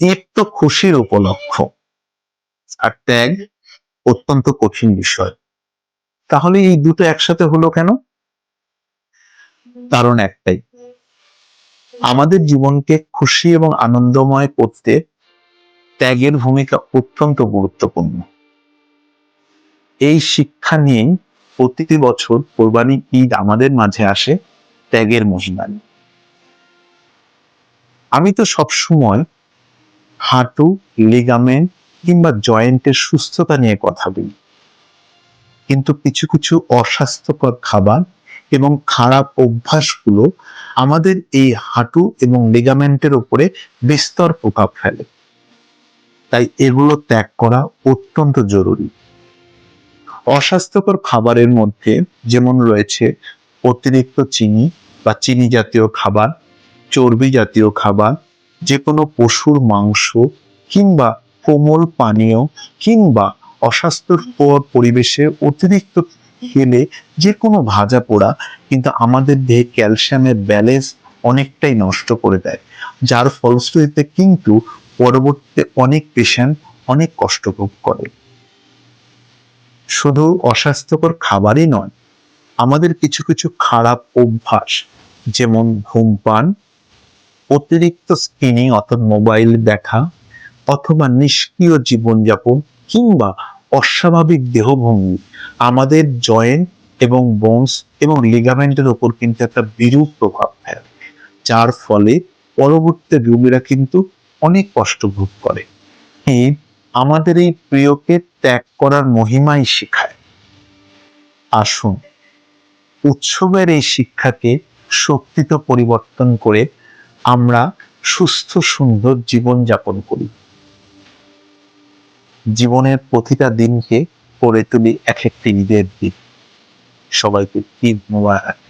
ঈদ তো খুশির উপলক্ষ। আর ত্যাগ অত্যন্ত কঠিন বিষয়। তাহলে এই দুটো একসাথে হলো কেন? কারণ একটাই, আমাদের জীবনকে খুশি এবং আনন্দময় করতে ত্যাগের ভূমিকা অত্যন্ত গুরুত্বপূর্ণ। এই শিক্ষা নিয়েই প্রতিটি বছর কোরবানি ঈদ আমাদের মাঝে আসে ত্যাগের মহিমা আমি তো সবসময় হাঁটু লিগামেন্ট কিংবা জয়েন্টের সুস্থতা নিয়ে কথা বলি। কিন্তু কিছু কিছু অস্বাস্থ্যকর খাবার এবং খারাপ অভ্যাসগুলো আমাদের এই হাঁটু এবং লিগামেন্টের উপরে বিস্তর প্রভাব ফেলে। তাই এগুলো ত্যাগ করা অত্যন্ত জরুরি। অস্বাস্থ্যকর খাবারের মধ্যে যেমন রয়েছে অতিরিক্ত চিনি বা চিনি জাতীয় খাবার, চর্বি জাতীয় খাবার যে কোনো পশুর মাংস কিংবা কোমল পানীয় কিংবা অস্বাস্থ্যকর পরিবেশে অতিরিক্ত খেলে যে কোনো ভাজা পোড়া কিন্তু আমাদের দেহে ক্যালসিয়ামের ব্যালেন্স অনেকটাই নষ্ট করে দেয়, যার ফলশ্রুতিতে কিন্তু পরবর্তীতে অনেক পেশেন্ট অনেক কষ্ট ভোগ করে। শুধু অস্বাস্থ্যকর খাবারই নয়, আমাদের কিছু কিছু খারাপ অভ্যাস যেমন ধূমপান অতিরিক্ত স্ক্রিনিং অর্থাৎ মোবাইল দেখা অথবা নিষ্ক্রিয় জীবনযাপন কিংবা অস্বাভাবিক দেহভঙ্গি আমাদের জয়েন্ট এবং বোনস এবং লিগামেন্টের উপর কিন্তু একটা বিরূপ প্রভাব ফেলে, যার ফলে পরবর্তী রোগীরা কিন্তু অনেক কষ্ট ভোগ করে। আমাদের এই প্রিয়কে ত্যাগ করার মহিমাই শেখায়। আসুন, উৎসবের এই শিক্ষাকে শক্তিতে পরিবর্তন করে আমরা সুস্থ, সুন্দর জীবন যাপন করি। জীবনের প্রতিটা দিনকে করে তুলি এক একটি ঈদের দিন। সবাইকে ঈদ মোবারক।